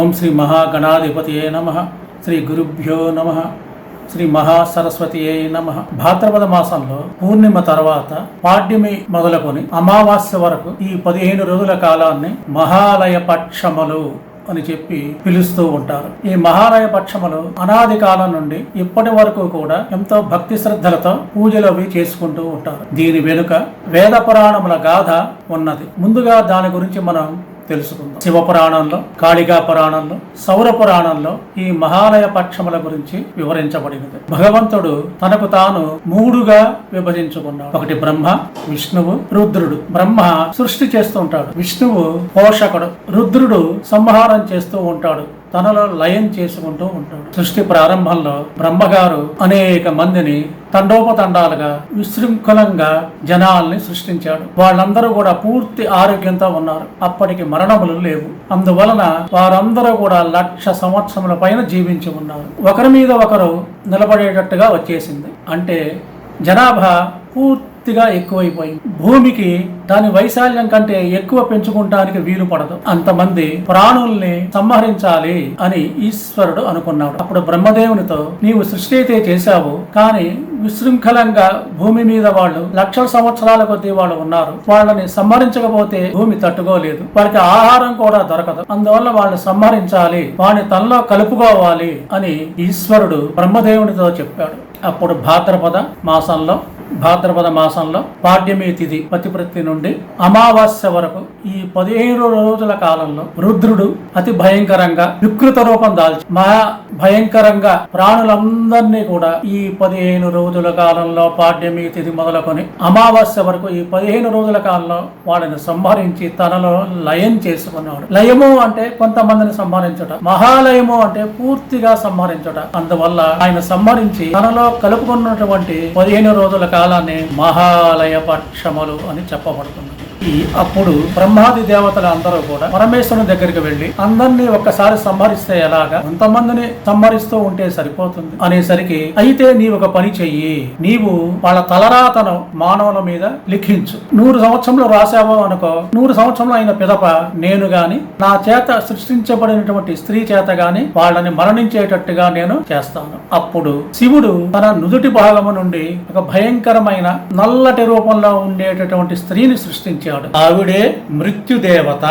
ఓం శ్రీ మహాగణాధిపతియే నమ. శ్రీ గురుభ్యో నమ. శ్రీ మహాసరస్వతియే నమ. భాద్రపద మాసంలో పూర్ణిమ తర్వాత పాడ్యమి మొదలుకొని అమావాస్య వరకు ఈ పదిహేను రోజుల కాలాన్ని మహాలయ పక్షములు అని చెప్పి పిలుస్తూ ఉంటారు. ఈ మహాలయ పక్షములు అనాది కాలం నుండి ఇప్పటి వరకు కూడా ఎంతో భక్తి శ్రద్ధలతో పూజలు అవి చేసుకుంటూ ఉంటారు. దీని వెనుక వేద పురాణముల గాథ ఉన్నది. ముందుగా దాని గురించి మనం తెలుసుకుందాం. శివ పురాణంలో కాళికా పురాణంలో సౌర పురాణంలో ఈ మహాలయ పక్షముల గురించి వివరించబడినది. భగవంతుడు తనకు తాను మూడుగా విభజించుకున్నాడు. ఒకటి బ్రహ్మ విష్ణువు రుద్రుడు. బ్రహ్మ సృష్టి చేస్తూ ఉంటాడు. విష్ణువు పోషకుడు. రుద్రుడు సంహారం చేస్తూ ఉంటాడు. తనలో లయం చేసుకుంటూ ఉంటాడు. సృష్టి ప్రారంభంలో బ్రహ్మగారు అనేక మందిని తండోపతండాలుగా విశృంఖలంగా జనాల్ని సృష్టించాడు. వాళ్ళందరూ కూడా పూర్తి ఆరోగ్యంతో ఉన్నారు. అప్పటికి మరణములు లేవు. అందువలన వారందరూ కూడా లక్ష సంవత్సరముల పైన జీవించి ఉన్నారు. ఒకరి మీద ఒకరు నిలబడేటట్టుగా వచ్చేసింది. అంటే జనాభా పూర్తి పూర్తిగా ఎక్కువైపోయింది. భూమికి దాని వైశాల్యం కంటే ఎక్కువ పెంచుకుంటానికి వీలు పడదు. అంతమంది ప్రాణుల్ని సంహరించాలి అని ఈశ్వరుడు అనుకున్నాడు. అప్పుడు బ్రహ్మదేవునితో నీవు సృష్టి అయితే చేశావు కానీ విశృంఖలంగా భూమి మీద వాళ్ళు లక్షల సంవత్సరాల కొద్దీ వాళ్ళు ఉన్నారు. వాళ్ళని సంహరించకపోతే భూమి తట్టుకోలేదు. వారికి ఆహారం కూడా దొరకదు. అందువల్ల వాళ్ళు సంహరించాలి వాడిని తనలో కలుపుకోవాలి అని ఈశ్వరుడు బ్రహ్మదేవునితో చెప్పాడు. అప్పుడు భాద్రపద మాసంలో భాద్రపద మాసంలో పాడ్యమి తిథి పతిప్రతి నుండి అమావాస్య వరకు ఈ పదిహేను రోజుల కాలంలో రుద్రుడు అతి భయంకరంగా వికృత రూపం దాల్చి మహా భయంకరంగా ప్రాణులందరినీ కూడా ఈ పదిహేను రోజుల కాలంలో పాడ్యమి తిథి మొదలుకొని అమావాస్య వరకు ఈ పదిహేను రోజుల కాలంలో వాళ్ళని సంహరించి తనలో లయం చేసుకున్నాడు. లయము అంటే కొంతమందిని సంహరించట మహాలయము అంటే పూర్తిగా సంహరించట. అందువల్ల ఆయన సంహరించి తనలో కలుపుకున్నటువంటి పదిహేను రోజుల కాలం కాలాన్ని మహాలయ పక్షములు అని చెప్పబడుతుంది. అప్పుడు బ్రహ్మాది దేవతలు అందరూ కూడా పరమేశ్వరుని దగ్గరికి వెళ్ళి అందరినీ ఒక్కసారి సంహరిస్తే ఎలాగా? కొంతమందిని సంహరిస్తూ ఉంటే సరిపోతుంది. అనేసరికి అయితే నీవు ఒక పని చెయ్యి. నీవు వాళ్ళ తలరాతను మానవుల మీద లిఖించు. నూరు సంవత్సరంలో రాసావో అనుకో నూరు సంవత్సరంలో అయిన పిదప నేను గాని నా చేత సృష్టించబడినటువంటి స్త్రీ చేత గాని వాళ్ళని మరణించేటట్టుగా నేను చేస్తాను. అప్పుడు శివుడు తన నుదుటి భాగము నుండి ఒక భయంకరమైన నల్లటి రూపంలో ఉండేటటువంటి స్త్రీని సృష్టించాడు. ఆవిడే మృత్యుదేవత.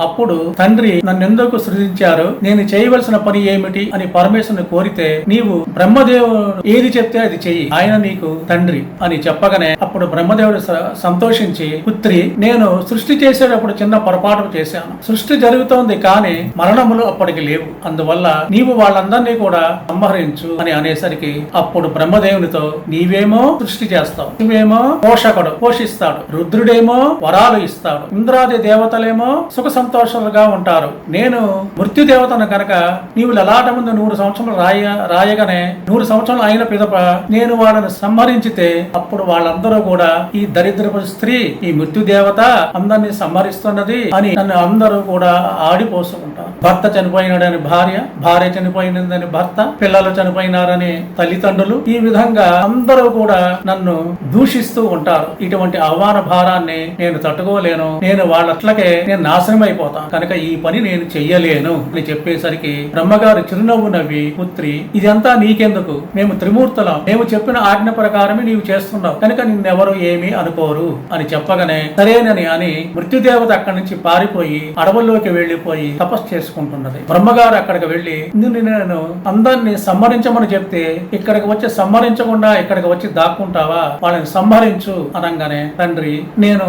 అప్పుడు తండ్రి నన్ను ఎందుకు సృజించారు నేను చేయవలసిన పని ఏమిటి? అని పరమేశ్వరుని కోరితే నీవు బ్రహ్మదేవుడు ఏది చెప్తే అది చెయ్యి. ఆయన నీకు తండ్రి అని చెప్పగానే అప్పుడు బ్రహ్మదేవుడు సంతోషించి పుత్రి నేను సృష్టి చేసేటప్పుడు చిన్న పొరపాటు చేశాను. సృష్టి జరుగుతోంది కానీ మరణములు అప్పటికి లేవు. అందువల్ల నీవు వాళ్ళందరినీ కూడా సంహరించు అని అనేసరికి అప్పుడు బ్రహ్మదేవునితో నీవేమో సృష్టి చేస్తావు. నువ్వేమో పోషకుడు పోషిస్తాడు. రుద్రుడేమో వరా వరాలు ఇస్తాడు. ఇంద్రాది దేవతలేమో సుఖ సంతోషాలుగా ఉంటారు. నేను మృత్యు దేవతను కనుక నీవు లలాట ముందు నూరు సంవత్సరాలు రాయ రాయగానే నూరు సంవత్సరాలు అయిన పిదప నేను వాళ్ళను సంహరించితే అప్పుడు వాళ్ళందరూ కూడా ఈ దరిద్రపు స్త్రీ ఈ మృత్యు దేవత అందరినీ సంహరిస్తున్నది అని నన్ను అందరూ కూడా ఆడిపోసుకుంటారు. భర్త చనిపోయినాడని భార్య భార్య చనిపోయినదని భర్త పిల్లలు చనిపోయినారని తల్లిదండ్రులు ఈ విధంగా అందరూ కూడా నన్ను దూషిస్తూ ఉంటారు. ఇటువంటి అవమాన భారాన్ని నేను తట్టుకోలేను నేను వాళ్ళట్లకే నేను నాశనం అయిపోతాను కనుక ఈ పని నేను చెయ్యలేను అని చెప్పేసరికి బ్రహ్మగారు చిరునవ్వు నవ్వి పుత్రి ఇదంతా నీకెందుకు? మేము త్రిమూర్తులం. మేము చెప్పిన ఆజ్ఞ ప్రకారమే నీవు చేస్తున్నావు. కనుక నిన్నెవరు ఏమీ అనుకోరు అని చెప్పగానే సరేనని అని మృత్యుదేవత అక్కడి నుంచి పారిపోయి అడవుల్లోకి వెళ్ళిపోయి తపస్సు చేసుకుంటున్నది. బ్రహ్మగారు అక్కడికి వెళ్ళి నిన్ను నేను అందరిని సంహరించమని చెప్తే ఇక్కడికి వచ్చి సంహరించకుండా ఇక్కడికి వచ్చి దాక్కుంటావా? వాళ్ళని సంహరించు అనగానే తండ్రి నేను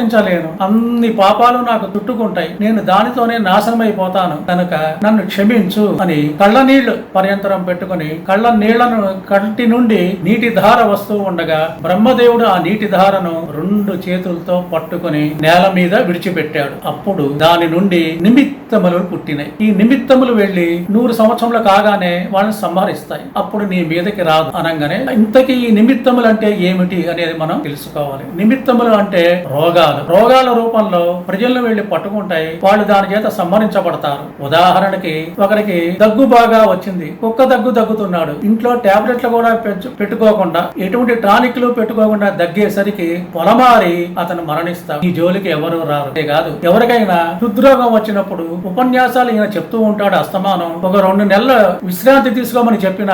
సంహరించలేను అన్ని పాపాలు నాకు చుట్టుకుంటాయి. నేను దానితోనే నాశనం అయిపోతాను కనుక నన్ను క్షమించు అని కళ్ళ నీళ్ళు పర్యంతరం పెట్టుకుని కళ్ళ నీళ్ళను కంటి నుండి నీటి ధార వస్తూ ఉండగా బ్రహ్మదేవుడు ఆ నీటి ధారను రెండు చేతులతో పట్టుకుని నేల మీద విడిచిపెట్టాడు. అప్పుడు దాని నుండి నిమిత్తములు పుట్టినాయి. ఈ నిమిత్తములు వెళ్ళి నూరు సంవత్సరంలో కాగానే వాళ్ళని సంహరిస్తాయి. అప్పుడు నీ మీదకి రాదు అనగానే ఇంతకీ ఈ నిమిత్తములు అంటే ఏమిటి అనేది మనం తెలుసుకోవాలి. నిమిత్తములు అంటే రోగ రోగాలు రోగాల రూపంలో ప్రజలను వెళ్ళి పట్టుకుంటాయి. వాళ్ళు దాని చేత సంహరించబడతారు. ఉదాహరణకి ఒకరికి దగ్గు బాగా వచ్చింది. కుక్క దగ్గు దగ్గుతున్నాడు. ఇంట్లో టాబ్లెట్లు కూడా పెట్టుకోకుండా ఎటువంటి టానిక్లు పెట్టుకోకుండా దగ్గేసరికి పొలమారి అతను మరణిస్తాడు ఈ జోలికి ఎవరు రారు. కాదు ఎవరికైనా హృద్రోగం వచ్చినప్పుడు ఉపన్యాసాలు ఈయన చెప్తూ ఉంటాడు అస్తమానం. ఒక రెండు నెలల విశ్రాంతి తీసుకోమని చెప్పిన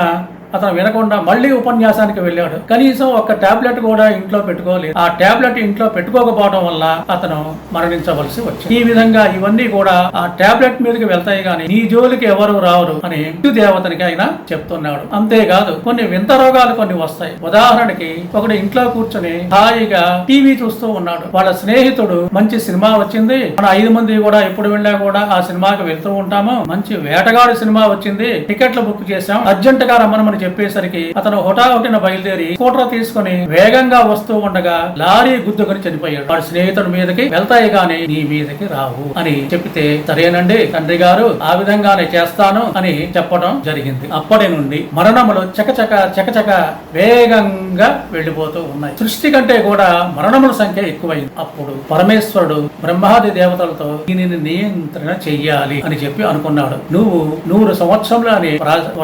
అతను వినకుండా మళ్ళీ ఉపన్యాసానికి వెళ్ళాడు. కనీసం ఒక టాబ్లెట్ కూడా ఇంట్లో పెట్టుకోలేదు. ఆ టాబ్లెట్ ఇంట్లో పెట్టుకోకపోవడం వల్ల అతను మరణించవలసి వచ్చింది. ఈ విధంగా ఇవన్నీ కూడా ఆ టాబ్లెట్ మీదకి వెళ్తాయి కానీ నీ జోలికి ఎవరు రావరు అని ఇంటి దేవతనికి ఆయన చెప్తున్నాడు. అంతేకాదు కొన్ని వింత రోగాలు కొన్ని వస్తాయి. ఉదాహరణకి ఒకడు ఇంట్లో కూర్చొని హాయిగా టీవీ చూస్తూ ఉన్నాడు. వాళ్ళ స్నేహితుడు మంచి సినిమా వచ్చింది. మన ఐదు మంది కూడా ఎప్పుడు వెళ్ళా కూడా ఆ సినిమాకి వెళ్తూ ఉంటాము. మంచి వేటగాడు సినిమా వచ్చింది. టికెట్లు బుక్ చేశాం. అర్జెంట్గా అని చెప్పేసరికి అతను హుటాహుటిన బయలుదేరి స్కూటర్ తీసుకుని వేగంగా వస్తూ ఉండగా లారీ గుద్దుకొని చనిపోయాడు. వాడు స్నేహితుడి మీదకి వెళ్తాయి కానీ నీ మీదకి రావు అని చెప్తే సరేనండి తండ్రి గారు ఆ విధంగానే చేస్తాను అని చెప్పడం జరిగింది. అప్పటి నుండి మరణములు చకచక చకచక వేగంగా వెళ్ళిపోతూ ఉన్నాయి. సృష్టి కంటే కూడా మరణముల సంఖ్య ఎక్కువైంది. అప్పుడు పరమేశ్వరుడు బ్రహ్మాది దేవతలతో దీనిని నియంత్రణ చెయ్యాలి అని చెప్పి అనుకున్నాడు. నువ్వు నూరు సంవత్సరంలో అని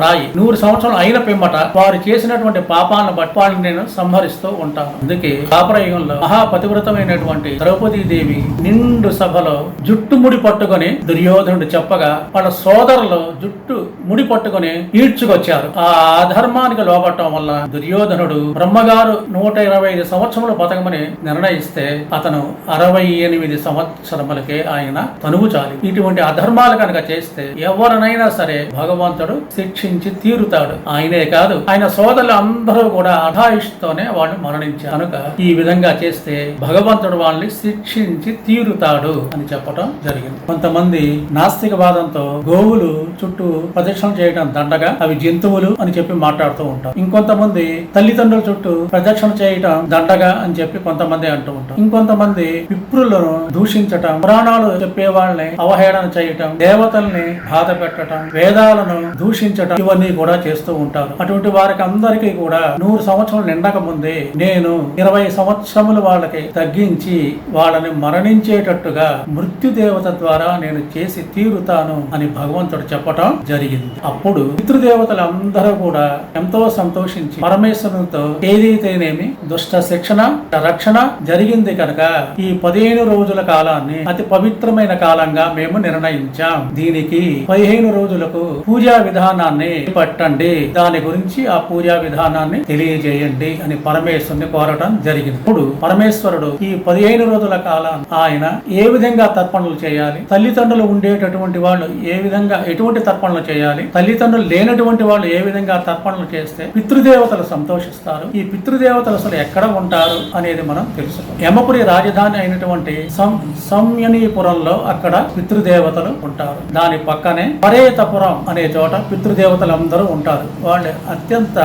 రాయి నూరు సంవత్సరం అయిన పిమ్మట వారు చేసినటువంటి పాపాలను బట్టి వాళ్ళని నేను సంహరిస్తూ ఉంటాను. అందుకే పాపరయుగంలో మహాపతివ్రతమైనటువంటి ద్రౌపదీ దేవి నిండు సభలో జుట్టు ముడి పట్టుకొని దుర్యోధనుడు చెప్పగా వాళ్ళ సోదరులు జుట్టు ముడి పట్టుకొని ఈడ్చుకొచ్చారు. ఆ అధర్మానికి లోపట్టడం వల్ల దుర్యోధనుడు బ్రహ్మగారు నూట ఇరవై ఐదు సంవత్సరములు బతకమని నిర్ణయిస్తే అతను అరవై ఎనిమిది సంవత్సరములకే ఆయన తనువు చాలి ఇటువంటి అధర్మాలు కనుక చేస్తే ఎవరినైనా సరే భగవంతుడు శిక్షించి తీరుతాడు. ఆయన కాదు ఆయన సోదరులు అందరూ కూడా అధాయిష్తోనే వాళ్ళు మరణించారు. కనుక ఈ విధంగా చేస్తే భగవంతుడు వాళ్ళని శిక్షించి తీరుతాడు అని చెప్పడం జరిగింది. కొంతమంది నాస్తిక వాదంతో గోవులు చుట్టూ ప్రదక్షిణ చేయడం దండగా అవి జంతువులు అని చెప్పి మాట్లాడుతూ ఉంటారు ఇంకొంతమంది తల్లిదండ్రుల చుట్టూ ప్రదక్షిణ చేయటం దండగా అని చెప్పి కొంతమంది అంటూ ఉంటారు ఇంకొంతమంది విప్రులను దూషించటం పురాణాలు చెప్పే వాళ్ళని అవహేళన చేయటం దేవతల్ని బాధ పెట్టడం వేదాలను దూషించటం ఇవన్నీ కూడా చేస్తూ ఉంటారు అటువంటి వారికి అందరికీ కూడా నూరు సంవత్సరాలు నిండక ముందే నేను ఇరవై సంవత్సరములు వాళ్ళకి తగ్గించి వాళ్ళని మరణించేటట్టుగా మృత్యుదేవత ద్వారా నేను చేసి తీరుతాను అని భగవంతుడు చెప్పటం జరిగింది. అప్పుడు పితృదేవతలు అందరూ కూడా ఎంతో సంతోషించి పరమేశ్వరునితో ఏదైతేనేమి దుష్ట శిక్షణ రక్షణ జరిగింది కనుక ఈ పదిహేను రోజుల కాలాన్ని అతి పవిత్రమైన కాలంగా మేము నిర్ణయించాం. దీనికి పదిహేను రోజులకు పూజా విధానాన్ని పట్టండి దాని గురించి ఆ పూజా విధానాన్ని తెలియజేయండి అని పరమేశ్వరుని కోరటం జరిగింది. ఇప్పుడు పరమేశ్వరుడు ఈ పదిహేను రోజుల కాలం ఆయన ఏ విధంగా తర్పణలు చేయాలి? తల్లిదండ్రులు ఉండేటటువంటి వాళ్ళు ఏ విధంగా ఎటువంటి తర్పణలు చేయాలి? తల్లిదండ్రులు లేనటువంటి వాళ్ళు ఏ విధంగా తర్పణలు చేస్తే పితృదేవతలు సంతోషిస్తారు? ఈ పితృదేవతలు అసలు ఎక్కడ ఉంటారు అనేది మనం తెలుసుకోవాలి. యమపురి రాజధాని అయినటువంటి సం సంయనీపురంలో అక్కడ పితృదేవతలు ఉంటారు. దాని పక్కనే పరేతపురం అనే చోట పితృదేవతలు అందరూ ఉంటారు. వాళ్ళు అత్యంత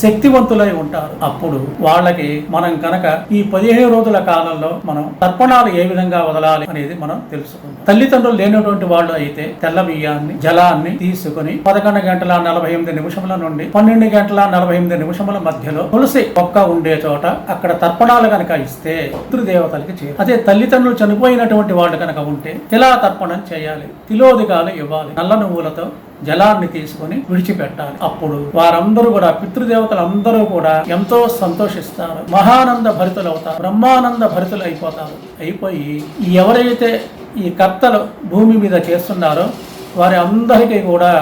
శక్తివంతులై ఉంటారు. అప్పుడు వాళ్ళకి మనం కనుక ఈ పదిహేను రోజుల కాలంలో మనం తర్పణాలు ఏ విధంగా వదలాలి అనేది మనం తెలుసుకుందాం. తల్లిదండ్రులు లేనటువంటి వాళ్ళు అయితే తెల్ల బియ్యాన్ని జలాన్ని తీసుకుని పదకొండు గంటల నలభై ఎనిమిది నిమిషముల నుండి పన్నెండు గంటల నలభై ఎనిమిది నిమిషముల మధ్యలో తులసి ఒక్క ఉండే చోట అక్కడ తర్పణాలు కనుక ఇస్తే పితృదేవతలకి చేయాలి అదే తల్లిదండ్రులు చనిపోయినటువంటి వాళ్ళు కనుక ఉంటే తిలా తర్పణం చేయాలి. తిలోదికాలు ఇవ్వాలి. నల్ల నువ్వులతో జలాన్ని తీసుకొని విడిచిపెట్టాలి. అప్పుడు వారందరూ కూడా పితృదేవతలు అందరూ కూడా ఎంతో సంతోషిస్తారు. మహానంద భరితులు అవుతారు బ్రహ్మానంద భరితులు అయిపోతారు. అయిపోయి ఎవరైతే ఈ కర్తలు భూమి మీద చేస్తున్నారో వారి అందరికీ కూడా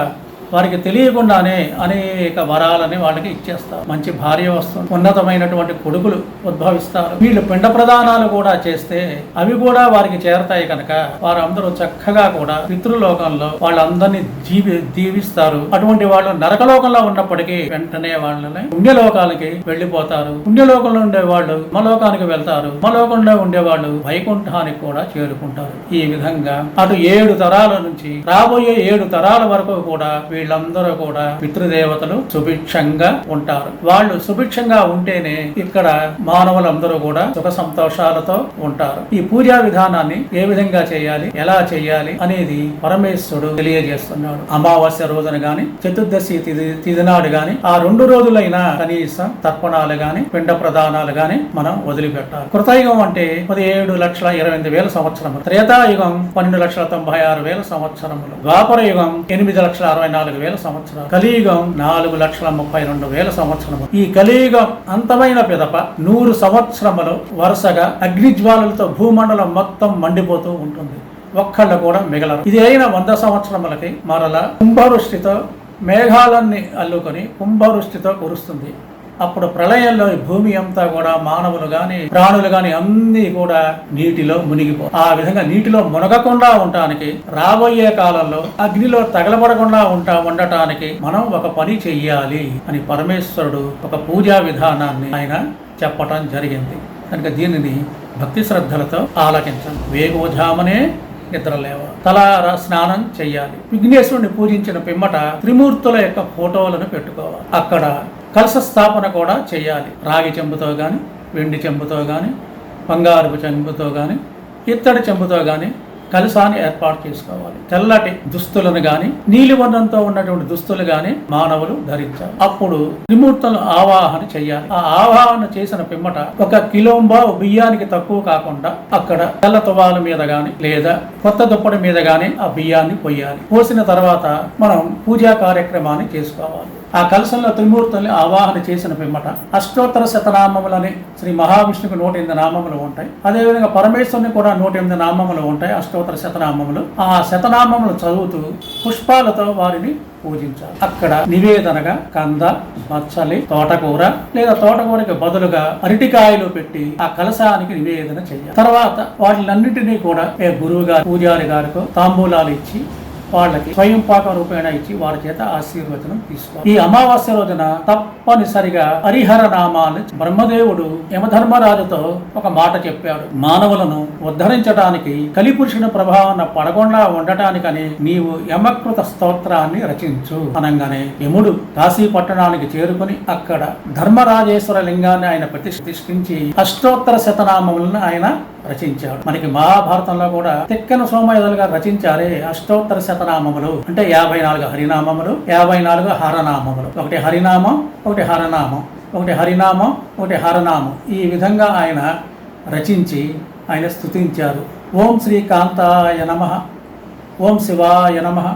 వారికి తెలియకుండానే అనేక వరాలని వాళ్ళకి ఇచ్చేస్తారు మంచి భార్య వస్తుంది. ఉన్నతమైనటువంటి కొడుకులు ఉద్భవిస్తారు. వీళ్ళు పిండ ప్రదానాలు కూడా చేస్తే అవి కూడా వారికి చేరతాయి కనుక వారందరూ చక్కగా కూడా పితృలోకంలో వాళ్ళందరినీ జీవి దీవిస్తారు. అటువంటి వాళ్ళు నరకలోకంలో ఉన్నప్పటికీ వెంటనే వాళ్ళని పుణ్యలోకాలకి వెళ్ళిపోతారు. పుణ్యలోకంలో ఉండే వాళ్ళు మలోకానికి వెళ్తారు. మలోకంలో ఉండే వాళ్ళు వైకుంఠానికి కూడా చేరుకుంటారు. ఈ విధంగా అటు ఏడు తరాల నుంచి రాబోయే ఏడు తరాల వరకు కూడా వీళ్ళందరూ కూడా పితృదేవతలు సుభిక్షంగా ఉంటారు. వాళ్ళు సుభిక్షంగా ఉంటేనే ఇక్కడ మానవులందరూ కూడా సుఖ సంతోషాలతో ఉంటారు. ఈ పూజా విధానాన్ని ఏ విధంగా చేయాలి ఎలా చేయాలి అనేది పరమేశ్వరుడు తెలియజేస్తున్నాడు. అమావాస్య రోజున గాని చతుర్దశి తిదినాడు గాని ఆ రెండు రోజులైనా కనీసం తర్పణాలు గాని పిండ ప్రదానాలు గాని మనం వదిలిపెట్టాలి. కృతయుగం అంటే పదిహేడు లక్షల ఇరవై ఎనిమిది వేల సంవత్సరములు. త్రేతాయుగం పన్నెండు లక్షల తొంభై ఆరు వేల సంవత్సరములు. ద్వాపర యుగం ఎనిమిది లక్షల అరవై నాలుగు వేల సంవత్సరాలు. కలియుగం నాలుగు లక్షల ముప్పై రెండు వేల సంవత్సరము. ఈ కలియుగం అంతమైన పిదప నూరు సంవత్సరములు వరుసగా అగ్నిజ్వాలలతో భూమండలం మొత్తం మండిపోతూ ఉంటుంది. ఒక్కళ్ళు కూడా మిగలరు. ఇది అయిన వంద సంవత్సరములకి మరల కుంభవృష్టితో మేఘాలన్నీ అల్లుకొని కుంభవృష్టితో కురుస్తుంది. అప్పుడు ప్రళయంలో భూమి అంతా కూడా మానవులు గాని ప్రాణులు గాని అన్ని కూడా నీటిలో మునిగిపో ఆ విధంగా నీటిలో మునగకుండా ఉండటానికి రాబోయే కాలంలో అగ్నిలో తగలబడకుండా ఉంటా ఉండటానికి మనం ఒక పని చెయ్యాలి అని పరమేశ్వరుడు ఒక పూజా విధానాన్ని ఆయన చెప్పటం జరిగింది. కనుక దీనిని భక్తి శ్రద్ధలతో ఆలకించండి వేగోజామనే నిద్రలేవ. తలార స్నానం చేయాలి విఘ్నేశ్వరుని పూజించిన పిమ్మట త్రిమూర్తుల యొక్క ఫోటోలను పెట్టుకోవాలి. అక్కడ కలశ స్థాపన కూడా చేయాలి. రాగి చెంబుతో కానీ వెండి చెంబుతో కానీ బంగారపు చెంబుతో కానీ ఇత్తడి చెంబుతో కానీ కలశాన్ని ఏర్పాటు చేసుకోవాలి. తెల్లటి దుస్తులను కానీ నీలివర్ణంతో ఉన్నటువంటి దుస్తులు కానీ మానవులు ధరించాలి. అప్పుడు త్రిమూర్తులను ఆవాహన చేయాలి. ఆ ఆవాహన చేసిన పిమ్మట ఒక కిలోంబా బియ్యానికి తక్కువ కాకుండా అక్కడ తెల్ల తువాల మీద గాని లేదా కొత్త దుప్పటి మీద గాని ఆ బియ్యాన్ని పోయాలి పోసిన తర్వాత మనం పూజా కార్యక్రమాన్ని చేసుకోవాలి. ఆ కలశంలో త్రిమూర్తుల్ని ఆవాహన చేసిన పిమ్మట అష్టోత్తర శతనామములని శ్రీ మహావిష్ణువుకి నూట ఎనిమిది నామములు ఉంటాయి. అదేవిధంగా పరమేశ్వరుని కూడా నూట ఎనిమిది నామములు ఉంటాయి అష్టోత్తర శతనామములు. ఆ శతనామములు చదువుతూ పుష్పాలతో వారిని పూజించాలి. అక్కడ నివేదనగా కంద మచ్చలి తోటకూర లేదా తోటకూరకి బదులుగా అరటికాయలు పెట్టి ఆ కలశానికి నివేదన చేయాలి. తర్వాత వాటిలన్నింటినీ కూడా ఏ గురువు గారు పూజారి గారికి తాంబూలాలు ఇచ్చి వాళ్ళకి స్వయం పాక రూపేణ ఇచ్చి వారి చేత ఆశీర్వచనం తీసుకోవాలి. ఈ అమావాస్య రోజున తప్పనిసరిగా హరిహర నామాలు బ్రహ్మదేవుడు యమధర్మరాజుతో ఒక మాట చెప్పాడు. మానవులను ఉద్ధరించడానికి కలిపురుషుని ప్రభావాన్ని పడకుండా ఉండటానికని నీవు యమకృత స్తోత్రాన్ని రచించు అనగానే యముడు కాశీ పట్టణానికి చేరుకుని అక్కడ ధర్మరాజేశ్వర లింగాన్ని ఆయన ప్రతిష్ఠించి అష్టోత్తర శతనామములను ఆయన రచించాడు. మనకి మహాభారతంలో కూడా తిక్కన సోమయుధులు గారు రచించారే అష్టోత్తర శతనామములు. అంటే యాభై నాలుగు హరినామములు యాభై నాలుగు హరనామములు. ఒకటి హరినామం ఒకటి హరనామం. ఒకటి హరినామం ఒకటి హరనామం. ఈ విధంగా ఆయన రచించి ఆయన స్తుతించారు. ఓం శ్రీ కాంతాయ నమ. ఓం శివాయ నమ.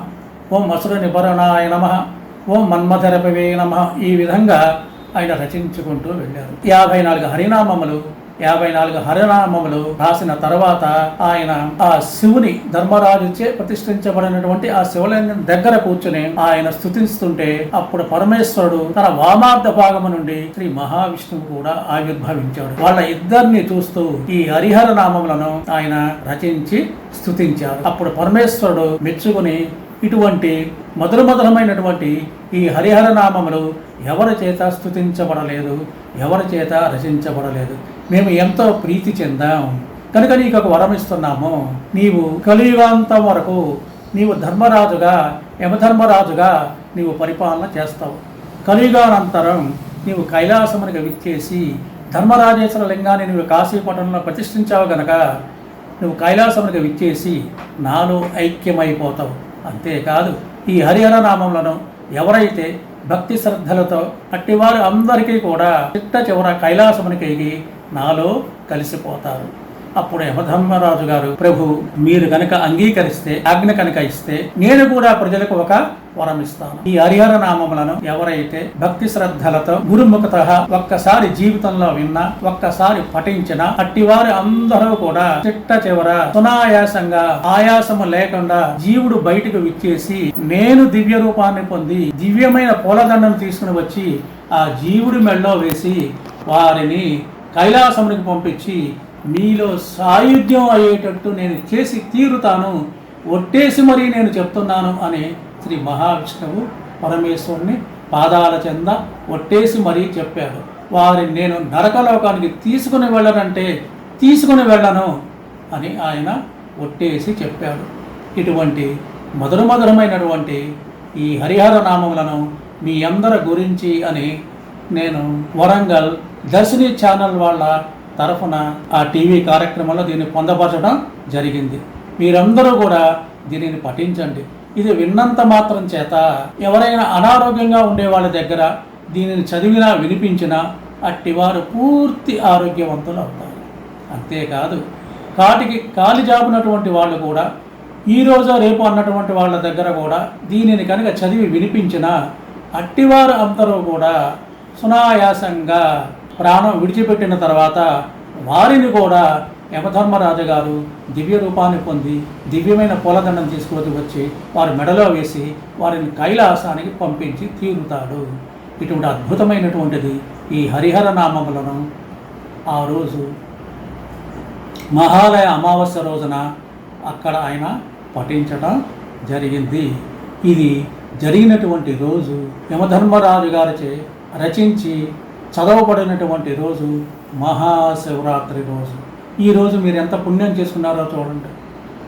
ఓం అసుర నిబరణాయ నమ. ఓం మన్మధరపవే నమ. ఈ విధంగా ఆయన రచించుకుంటూ వెళ్ళారు. యాభై నాలుగు హరినామములు యాభై నాలుగు హరినామములు రాసిన తర్వాత ఆయన ఆ శివుని ధర్మరాజుచే ప్రతిష్ఠించబడినటువంటి ఆ శివలింగం దగ్గర కూర్చుని ఆయన స్థుతిస్తుంటే అప్పుడు పరమేశ్వరుడు తన వామార్థ భాగము నుండి శ్రీ మహావిష్ణువు కూడా ఆవిర్భవించాడు. వాళ్ళ ఇద్దరిని చూస్తూ ఈ హరిహర నామములను ఆయన రచించి స్థుతించారు అప్పుడు పరమేశ్వరుడు మెచ్చుకుని ఇటువంటి మధుర మధురమైనటువంటి ఈ హరిహర నామములు ఎవరి చేత స్థుతించబడలేదు ఎవరి చేత రచించబడలేదు? మేము ఎంతో ప్రీతి చెందాం. కనుక నీకు ఒక వరం ఇస్తున్నాము. నీవు కలియుగాంతం వరకు నీవు ధర్మరాజుగా యమధర్మరాజుగా నీవు పరిపాలన చేస్తావు. కలియుగానంతరం నీవు కైలాసమునికి విచ్చేసి ధర్మరాజేశ్వర లింగాన్ని నువ్వు కాశీపట్టణంలో ప్రతిష్ఠించావు గనక నువ్వు కైలాసమునికి విచ్చేసి నాలో ఐక్యమైపోతావు. అంతేకాదు ఈ హరిహర నామములను ఎవరైతే భక్తి శ్రద్ధలతో అట్టివారు అందరికీ కూడా చిట్ట చివర కైలాసమునికి నాలో కలిసిపోతారు. అప్పుడు యమధర్మరాజు గారు ప్రభు మీరు కనుక అంగీకరిస్తే ఆజ్ఞ కనుక ఇస్తే నేను కూడా ప్రజలకు ఒక వరం ఇస్తాను. ఈ హరిహర నామములను ఎవరైతే భక్తి శ్రద్ధలతో గురుముఖత ఒక్కసారి జీవితంలో విన్నా ఒక్కసారి పఠించిన అట్టివారు అందరూ కూడా చిట్ట చివర సునాయాసంగా ఆయాసము లేకుండా జీవుడు బయటకు విచ్చేసి నేను దివ్య రూపాన్ని పొంది దివ్యమైన పూలదండను తీసుకుని వచ్చి ఆ జీవుడి మెళ్ళో వేసి వారిని కైలాసమునికి పంపించి మీలో సాయుధ్యం అయ్యేటట్టు నేను చేసి తీరుతాను. ఒట్టేసి మరీ నేను చెప్తున్నాను అని శ్రీ మహావిష్ణువు పరమేశ్వరుని పాదాల చెంద ఒట్టేసి మరీ చెప్పాడు. వారిని నేను నరకలోకానికి తీసుకుని వెళ్ళనంటే తీసుకుని వెళ్ళను అని ఆయన ఒట్టేసి చెప్పాడు. ఇటువంటి మధుర మధురమైనటువంటి ఈ హరిహర నామములను మీ అందరి గురించి అని నేను వరంగల్ దర్శిని ఛానల్ వాళ్ళ తరఫున ఆ టీవీ కార్యక్రమంలో దీన్ని పొందపరచడం జరిగింది. మీరందరూ కూడా దీనిని పఠించండి. ఇది విన్నంత మాత్రం చేత ఎవరైనా అనారోగ్యంగా ఉండే వాళ్ళ దగ్గర దీనిని చదివినా వినిపించినా అట్టివారు పూర్తి ఆరోగ్యవంతులు అవుతారు. అంతేకాదు కాటికి కాలి జాపునటువంటి వాళ్ళు కూడా ఈ రోజు రేపు అన్నటువంటి వాళ్ళ దగ్గర కూడా దీనిని కనుక చదివి వినిపించినా అట్టివారు అందరూ కూడా సునాయాసంగా ప్రాణం విడిచిపెట్టిన తర్వాత వారిని కూడా యమధర్మరాజు గారు దివ్య రూపాన్ని పొంది దివ్యమైన పూలదండం తీసుకొని వచ్చి వారి మెడలో వేసి వారిని కైలాసానికి పంపించి తీరుతాడు. ఇటువంటి అద్భుతమైనటువంటిది ఈ హరిహర నామములను ఆ రోజు మహాలయ అమావాస్య రోజున అక్కడ ఆయన పఠించడం జరిగింది. ఇది జరిగినటువంటి రోజు యమధర్మరాజు గారిచే రచించి చదవబడినటువంటి రోజు మహాశివరాత్రి రోజు. ఈ రోజు మీరు ఎంత పుణ్యం చేసుకున్నారో చూడండి.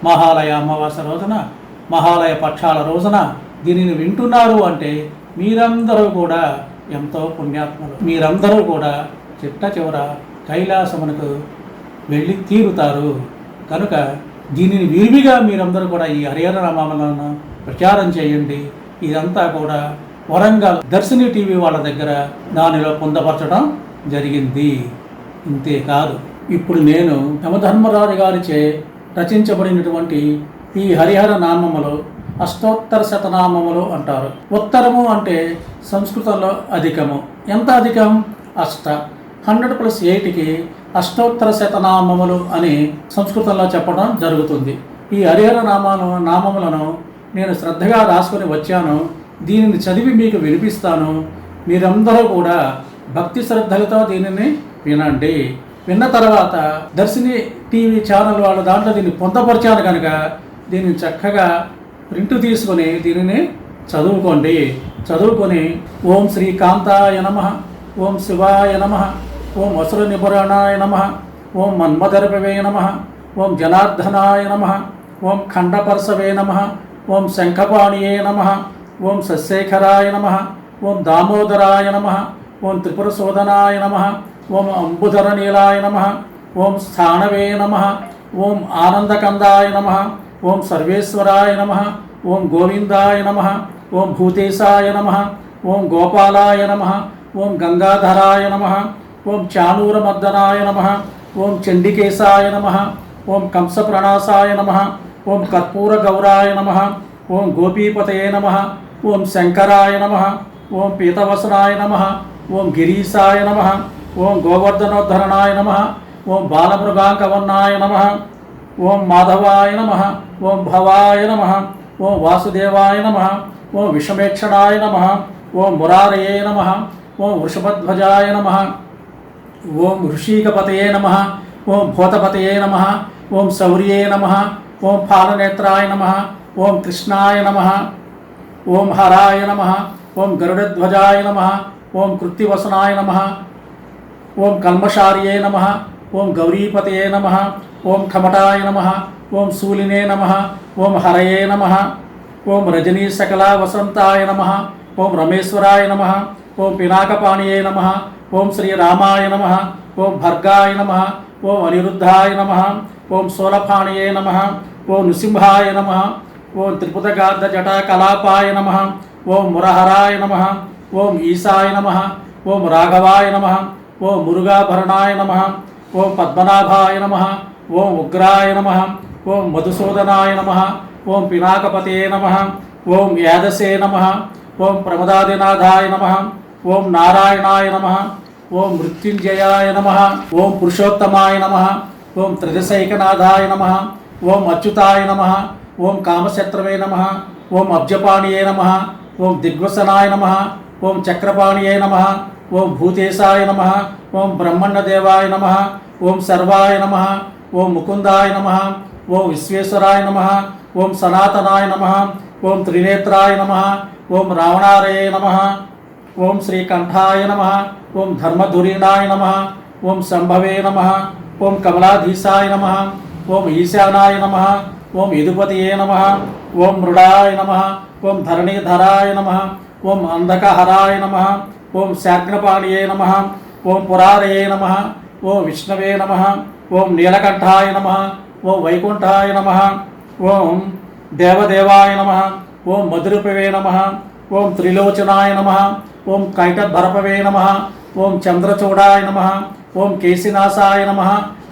మహాలయ అమావాస్య రోజున మహాలయ పక్షాల రోజున దీనిని వింటున్నారు అంటే మీరందరూ కూడా ఎంతో పుణ్యాత్మలు. మీరందరూ కూడా చిట్ట చివర కైలాసమునకు వెళ్ళి తీరుతారు. కనుక దీనిని విరివిగా మీరందరూ కూడా ఈ హరిహర నామాలను ప్రచారం చేయండి. ఇదంతా కూడా వరంగల్ దర్శిని టీవీ వాళ్ళ దగ్గర దానిలో పొందపరచడం జరిగింది. ఇంతేకాదు ఇప్పుడు నేను యమధర్మరాజు గారిచే రచించబడినటువంటి ఈ హరిహర నామములు అష్టోత్తర శతనామములు అంటారు. ఉత్తరము అంటే సంస్కృతంలో అధికము. ఎంత అధికం? అష్ట. హండ్రెడ్ ప్లస్ ఎయిట్కి అష్టోత్తర శతనామములు అని సంస్కృతంలో చెప్పడం జరుగుతుంది. ఈ హరిహర నామాను నామములను నేను శ్రద్ధగా రాసుకొని వచ్చాను. దీనిని చదివి మీకు వినిపిస్తాను. మీరందరూ కూడా భక్తి శ్రద్ధలతో దీనిని వినండి. విన్న తర్వాత దర్శిని టీవీ ఛానల్ వాళ్ళ దాంట్లో దీన్ని పొందపరిచాను కనుక దీన్ని చక్కగా ప్రింట్ తీసుకొని దీనిని చదువుకోండి. చదువుకొని ఓం శ్రీ కాంతాయ నమ ఓం శివాయ నమ ఓం వసుర నిపురాణాయ నమ ఓం మన్మధర్పవే నమ ఓం జనార్దనాయ నమ ఓం ఖండపరసవే నమ ఓం శంఖపాణియే నమ ఓం సశేఖరాయ నమ ఓం దామోదరాయ నమ ఓం త్రిపురశోధనాయ నమ ఓం అంబుధరనీలాయ నమ ఓం స్థానవే నమ ఓం ఆనందకందాయ నమ ఓం సర్వేశ్వరాయ నమ ఓం గోవిందాయ నమ ఓం భూతేశాయ నమ ఓం గోపాలాయ నమ ఓం గంగాధరాయ నమ ఓం చానూరమర్దనాయ నమ ఓం చండికేశాయ నమ ఓం కంసప్రణాసాయ నమ ఓం కర్పూరగౌరాయ నమ ఓం గోపీపతయే నమ ఓం శంకరాయ నమ ఓం పీతవసనాయ నమ ఓం గిరీశాయ నమ ఓం గోవర్ధనోద్ధరణాయ నమ ఓం బాలమృగాంకవర్ణాయ నమ ఓం మాధవాయ నమ ఓం భవాయ నమ ఓం వాసుదేవాయ నమ ఓం విషమేక్షణాయ నమ ఓం మురారయే నమ ఓం వృషభధ్వజాయ నమ ఓం ఋషికపతయే నమ ఓం భూతపతయే నమ ఓం శౌర్యే నమ ఓం ఫాలనేత్రాయ నమ ఓం కృష్ణాయ నమ ఓం హరాయ నమ ఓం గరుడధ్వజాయ నమ ఓం కృత్తివసనాయ నమ ఓం కల్మషార్యే నమ ఓం గౌరీపతయే నమ ఓం ఖమటాయ నమ ఓం శూలినే నమ ఓం హరయే నమ ఓం రజనీశకలా వసంతాయ నమ ఓం రమేశ్వరాయ నమ ఓం పినాకపాణియే నమ ఓం శ్రీరామాయ నమ ఓం భర్గాయ నమ ఓం అనిరుద్ధాయ నమ ఓం శూలపాణియే నమ ఓం నృసింహాయ నమ ఓం త్రిపుతగార్ధ జటాకలాపాయ నమ ఓం మురహరాయ నమ ఓం ఈశాయ నమ ఓం రాఘవాయ నమ ఓం మురుగాభరణాయ నమ ఓం పద్మనాభాయ నమ ఓం ఉగ్రాయ నమ ఓం మధుసూదనాయ నమ ఓం పినాకపతే నమ ఓం యాదసే నమ ఓం ప్రమదాదినాథాయ నమ ఓం నారాయణాయ నమ ఓం మృత్యుంజయాయ నమ ఓం పురుషోత్తమాయ నమ ఓం త్రిదశైకనాథాయ నమ ఓం అచ్యుతాయ నమ ఓం కామశత్రవే నమ ఓం అబ్జపాణియే నమ ఓం దిగ్వసనాయ నమ ఓం చక్రపాణియే నమ ఓం భూతేశాయ నమ ఓం బ్రహ్మణ్యదేవాయ నమ ఓం సర్వాయ నమ ఓం ముకుందాయ నమ ఓం విశ్వేశ్వరాయ నమ ఓం సనాతనాయ నమ ఓం త్రినేత్రాయ నమ ఓం రావణారయే నమ ఓం శ్రీకంఠాయ నమ ఓం ధర్మధురీణాయ నమ ఓం శంభవే నమ ఓం కమలాధీశాయ నమ ఓం ఈశానాయ నమ ఓం యదుపతియే నమ ఓం మృడాయ నమ ఓం ధరణీధరాయ నమ ఓం అంధకహరాయ నమ ఓం శాగ్నపాణియే నమ ఓం పురారయే నమ ఓం విష్ణవే నమ ఓం నీలకంఠాయ నమ ఓం వైకుంఠాయ నమ ఓం దేవదేవాయ నమ ఓం మధురూపవే నమ ఓం త్రిలోచనాయ నమ ఓం కైటభరపవే నమ ఓం చంద్రచూడాయ నమ ఓం కేశినాశాయ నమ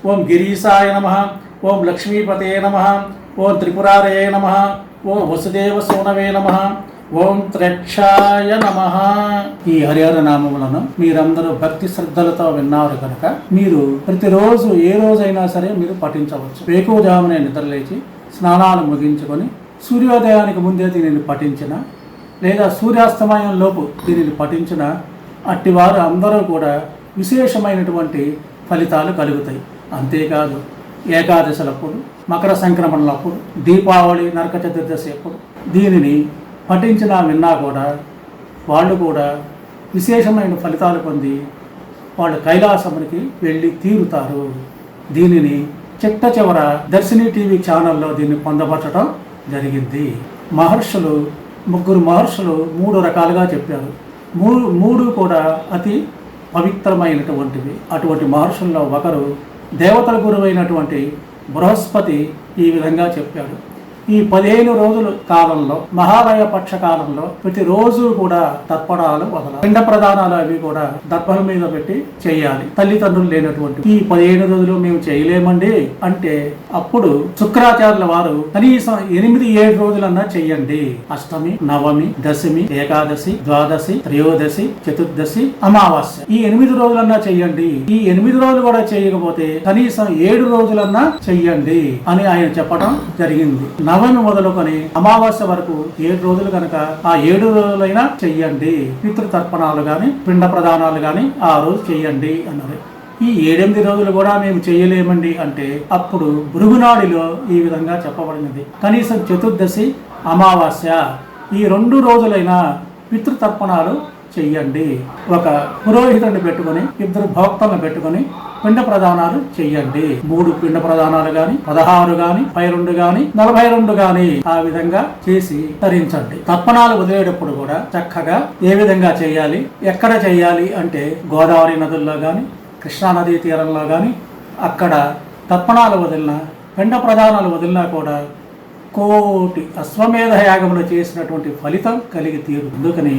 ఓం గిరీశాయ నమ ఓం లక్ష్మీపతే నమ ఓం త్రిపురారయే నమ ఓం వసుదేవ సోనవే నమ ఓం త్రక్షాయ నమ. ఈ హరిహర నామములను మీరందరూ భక్తి శ్రద్ధలతో విన్నారు కనుక మీరు ప్రతిరోజు ఏ రోజైనా సరే మీరు పఠించవచ్చు. వేకువజామునే నిద్రలేచి స్నానాలు ముగించుకొని సూర్యోదయానికి ముందే దీనిని పఠించిన లేదా సూర్యాస్తమయం లోపు దీనిని పఠించిన అట్టివారు అందరూ కూడా విశేషమైనటువంటి ఫలితాలు కలుగుతాయి. అంతేకాదు ఏకాదశలప్పుడు మకర సంక్రమణలప్పుడు దీపావళి నరక చతుర్దశి అప్పుడు దీనిని పఠించినా విన్నా కూడా వాళ్ళు కూడా విశేషమైన ఫలితాలు పొంది వాళ్ళు కైలాసమునికి వెళ్ళి తీరుతారు. దీనిని చిట్ట చివర దర్శిని టీవీ ఛానల్లో దీన్ని పొందపరచడం జరిగింది. మహర్షులు ముగ్గురు మహర్షులు మూడు రకాలుగా చెప్పారు. మూడు మూడు కూడా అతి పవిత్రమైనటువంటివి. అటువంటి మహర్షుల్లో ఒకరు దేవతల గురువైనటువంటి బృహస్పతి ఈ విధంగా చెప్పాడు. ఈ పదిహేను రోజుల కాలంలో మహాలయ పక్ష కాలంలో ప్రతిరోజు కూడా తర్పణాలు వదలాలి. పిండ ప్రదానాలు అవి కూడా దర్భల మీద పెట్టి చేయాలి. తల్లిదండ్రులు లేనటువంటి ఈ పదిహేను రోజులు మేము చేయలేమండి అంటే అప్పుడు శుక్రాచార్యుల వారు కనీసం ఎనిమిది ఏడు రోజులన్నా చెయ్యండి అష్టమి నవమి దశమి ఏకాదశి ద్వాదశి త్రయోదశి చతుర్దశి అమావాస్య. ఈ ఎనిమిది రోజులన్నా చెయ్యండి ఈ ఎనిమిది రోజులు కూడా చేయకపోతే కనీసం ఏడు రోజులన్నా చెయ్యండి అని ఆయన చెప్పడం జరిగింది. నవమి మొదలుకొని అమావాస్య వరకు ఏడు రోజులు కనుక ఆ ఏడు రోజులైనా చెయ్యండి. పితృతర్పణాలు గాని పిండ ప్రదానాలు గాని ఆ రోజు చెయ్యండి అన్నారు. ఈ ఏడెనిమిది రోజులు కూడా మేము చేయలేమండి అంటే అప్పుడు భృగునాడిలో ఈ విధంగా చెప్పబడినది. కనీసం చతుర్దశి అమావాస్య ఈ రెండు రోజులైనా పితృతర్పణాలు చెయ్యండి. ఒక పురోహితుడిని పెట్టుకొని ఇద్దరు భోక్తలను పెట్టుకొని పిండ ప్రదానాలు చెయ్యండి. మూడు పిండ ప్రదానాలు గాని పదహారు గాని పై రెండు గాని నలభై రెండు గాని ఆ విధంగా చేసి తరించండి. తర్పణాలు వదిలేటప్పుడు కూడా చక్కగా ఏ విధంగా చేయాలి ఎక్కడ చేయాలి అంటే గోదావరి నదుల్లో గాని కృష్ణానదీ తీరంలో గాని అక్కడ తర్పణాలు వదిలిన పిండ ప్రదానాలు వదిలినా కూడా కోటి అశ్వమేధ యాగములు చేసినటువంటి ఫలితం కలిగి తీరు. అందుకని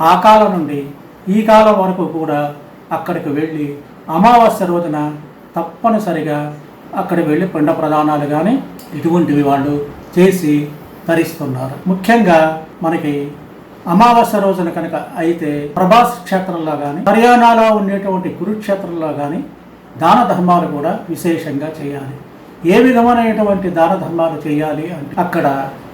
ఆ కాలం నుండి ఈ కాలం వరకు కూడా అక్కడికి వెళ్ళి అమావాస్య రోజున తప్పనిసరిగా అక్కడికి వెళ్ళి పిండ ప్రదానాలు కానీ ఇటువంటివి వాళ్ళు చేసి ధరిస్తున్నారు ముఖ్యంగా మనకి అమావాస్య రోజున కనుక అయితే ప్రభాస్ క్షేత్రంలో కానీ హర్యానాలో ఉండేటువంటి కురుక్షేత్రంలో కానీ దాన ధర్మాలు కూడా విశేషంగా చేయాలి. ఏ విధమైనటువంటి దాన ధర్మాలు చేయాలి అంటే అక్కడ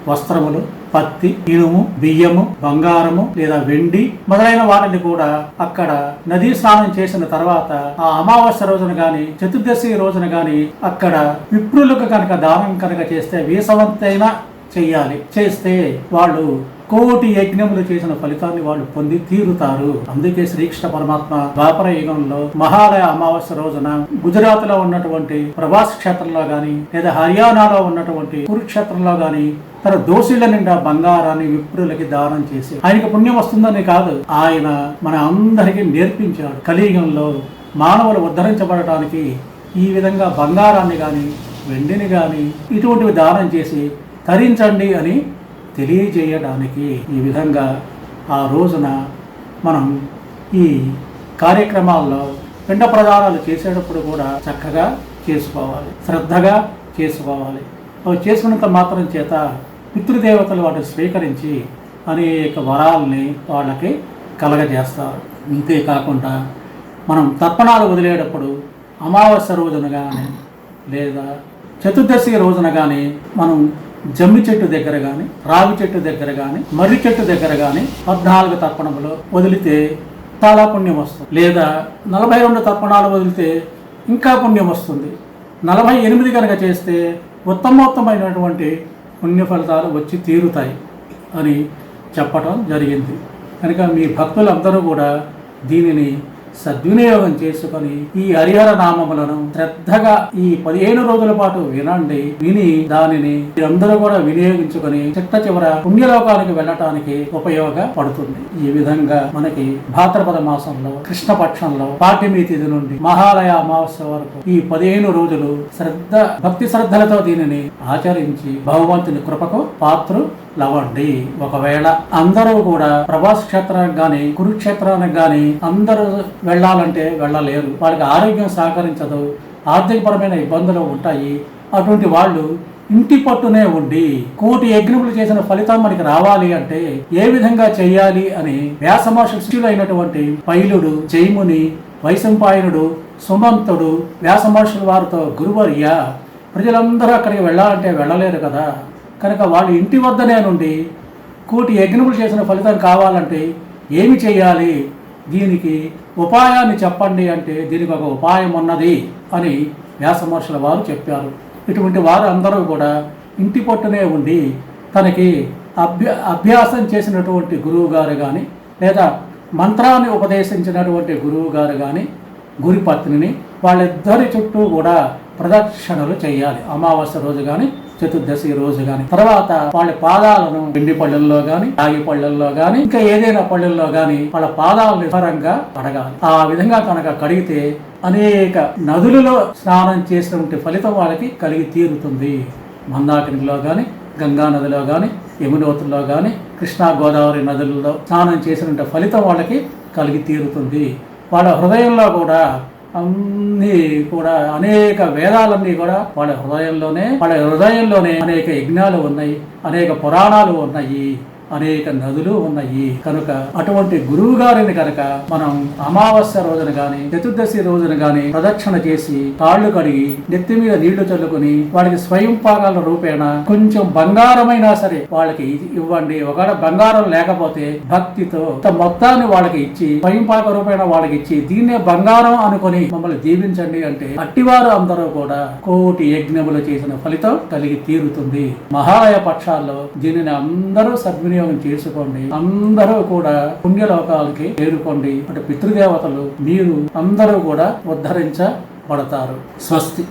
వస్త్రములు పత్తి ఇనుము బియ్యము బంగారము లేదా వెండి మొదలైన వాటిని కూడా అక్కడ నదీ స్నానం చేసిన తర్వాత ఆ అమావాస్య రోజున గాని చతుర్దశి రోజున గాని అక్కడ విప్రులకు కనుక దానం కనుక చేస్తే వీసవంతైనా చెయ్యాలి. చేస్తే వాళ్ళు కోటి యజ్ఞములు చేసిన ఫలితాన్ని వాళ్ళు పొంది తీరుతారు. అందుకే శ్రీకృష్ణ పరమాత్మ ద్వాపర యుగంలో మహాలయ అమావాస్య రోజున గుజరాత్లో ఉన్నటువంటి ప్రభాస్ క్షేత్రంలో గాని లేదా హర్యానాలో ఉన్నటువంటి కురుక్షేత్రంలో గాని తన దోషుల నిండా బంగారాన్ని విప్రులకి దానం చేసి ఆయనకు పుణ్యం వస్తుందని కాదు ఆయన మన అందరికీ నేర్పించాడు. కలియుగంలో మానవులు ఉద్ధరించబడటానికి ఈ విధంగా బంగారాన్ని కానీ వెండిని కానీ ఇటువంటివి దానం చేసి తరించండి అని తెలియజేయడానికి ఈ విధంగా ఆ రోజున మనం ఈ కార్యక్రమాల్లో పిండ ప్రదానాలు చేసేటప్పుడు కూడా చక్కగా చేసుకోవాలి. శ్రద్ధగా చేసుకోవాలి. అవి చేసుకున్నంత మాత్రం చేత పితృదేవతలు వాటిని స్వీకరించి అనేక వరాలని వాళ్ళకి కలగజేస్తారు. ఇంతేకాకుండా మనం తర్పణాలు వదిలేటప్పుడు అమావాస్య రోజున కానీ లేదా చతుర్దశి రోజున కానీ మనం జమ్మి చెట్టు దగ్గర కానీ రావి చెట్టు దగ్గర కానీ మర్రి చెట్టు దగ్గర కానీ పద్నాలుగు తర్పణములు వదిలితే చాలా పుణ్యం వస్తుంది. లేదా నలభై రెండు తర్పణాలు వదిలితే ఇంకా పుణ్యం వస్తుంది. నలభై ఎనిమిది కనుక చేస్తే ఉత్తమోత్తమైనటువంటి పుణ్య ఫలితాలు వచ్చి తీరుతాయి అని చెప్పటం జరిగింది. కనుక మీ భక్తులందరూ కూడా దీనిని సద్వినియోగం చేసుకొని ఈ హరిహర నామములను శ్రద్ధగా ఈ పదిహేను రోజుల పాటు వినండి విని దానిని మీరందరూ కూడా వినియోగించుకొని చిట్ట చివర పుణ్యలోకానికి వెళ్ళటానికి ఉపయోగపడుతుంది. ఈ విధంగా మనకి భాద్రపద మాసంలో కృష్ణపక్షంలో పాఠ్యమి తిథి నుండి మహాలయ అమావాస్య వరకు ఈ పదిహేను రోజులు శ్రద్ధ భక్తి శ్రద్ధలతో దీనిని ఆచరించి భగవంతుని కృపకు పాత్రు లవండి. ఒకవేళ అందరూ కూడా ప్రభాస్ క్షేత్రానికి గాని కురుక్షేత్రానికి గాని అందరూ వెళ్ళాలంటే వెళ్ళలేరు. వాళ్ళకి ఆరోగ్యం సహకరించదు. ఆర్థికపరమైన ఇబ్బందులు ఉంటాయి. అటువంటి వాళ్ళు ఇంటి పట్టునే ఉండి కోటి యజ్ఞములు చేసిన ఫలితం మనకి రావాలి అంటే ఏ విధంగా చేయాలి అని వ్యాసమహర్షులు అయినటువంటి పైలుడు జైముని వైశంపాయనుడు సుమంతుడు వ్యాసమహర్షుల వారితో గురువర్య ప్రజలందరూ అక్కడికి వెళ్ళాలంటే వెళ్ళలేరు కదా. కనుక వాళ్ళు ఇంటి వద్దనే నుండి కోటి యజ్ఞములు చేసిన ఫలితం కావాలంటే ఏమి చేయాలి? దీనికి ఉపాయాన్ని చెప్పండి అంటే దీనికి ఒక ఉపాయం ఉన్నది అని వ్యాసమహర్షుల వారు చెప్పారు. ఇటువంటి వారు అందరూ కూడా ఇంటి పట్టునే ఉండి తనకి అభ్య అభ్యాసం చేసినటువంటి గురువు గారు కానీ లేదా మంత్రాన్ని ఉపదేశించినటువంటి గురువు గారు కానీ గురి పత్నిని వాళ్ళిద్దరి చుట్టూ కూడా ప్రదక్షిణలు చేయాలి. అమావాస్య రోజు కానీ చతుర్దశి రోజు కానీ తర్వాత వాళ్ళ పాదాలను పిండి పళ్ళల్లో గాని రాగి పళ్ళల్లో గాని ఇంకా ఏదైనా పళ్ళల్లో గాని వాళ్ళ పాదాలను నిఫరంగా కడగాలి. ఆ విధంగా కనుక కడిగితే అనేక నదులలో స్నానం చేసినటువంటి ఫలితం వాళ్ళకి కలిగి తీరుతుంది. మందాకినిలో కానీ గంగా నదిలో కానీ యమునోతుల్లో కానీ కృష్ణా గోదావరి నదులలో స్నానం చేసినటువంటి ఫలితం వాళ్ళకి కలిగి తీరుతుంది. వాళ్ళ హృదయంలో కూడా అన్ని కూడా అనేక వేదాలన్నీ కూడా వాళ్ళ హృదయంలోనే వాళ్ళ హృదయంలోనే అనేక యజ్ఞాలు ఉన్నాయి అనేక పురాణాలు ఉన్నాయి. అనేక నదులు ఉన్నాయి. కనుక అటువంటి గురువు గారిని కనుక మనం అమావాస్య రోజున గాని చతుర్దశి రోజున గాని ప్రదక్షిణ చేసి కాళ్ళు కడిగి నెత్తి మీద నీళ్ళు చల్లుకొని వాళ్ళకి స్వయం పాగాల రూపేణ కొంచెం బంగారమైనా సరే వాళ్ళకి ఇవ్వండి. ఒకవేళ బంగారం లేకపోతే భక్తితో మొత్తాన్ని వాళ్ళకి ఇచ్చి స్వయం పాక రూపేణ వాళ్ళకి ఇచ్చి దీన్నే బంగారం అనుకొని మమ్మల్ని దీవించండి అంటే అట్టివారు అందరూ కూడా కోటి యజ్ఞములు చేసిన ఫలితం కలిగి తీరుతుంది. మహాలయ పక్షాల్లో దీనిని అందరూ సద్వినియోగం చేసుకోండి. అందరూ కూడా పుణ్యలోకాలకి చేరుకోండి. అంటే పితృదేవతలు మీరు అందరూ కూడా ఉద్ధరించబడతారు. స్వస్తి.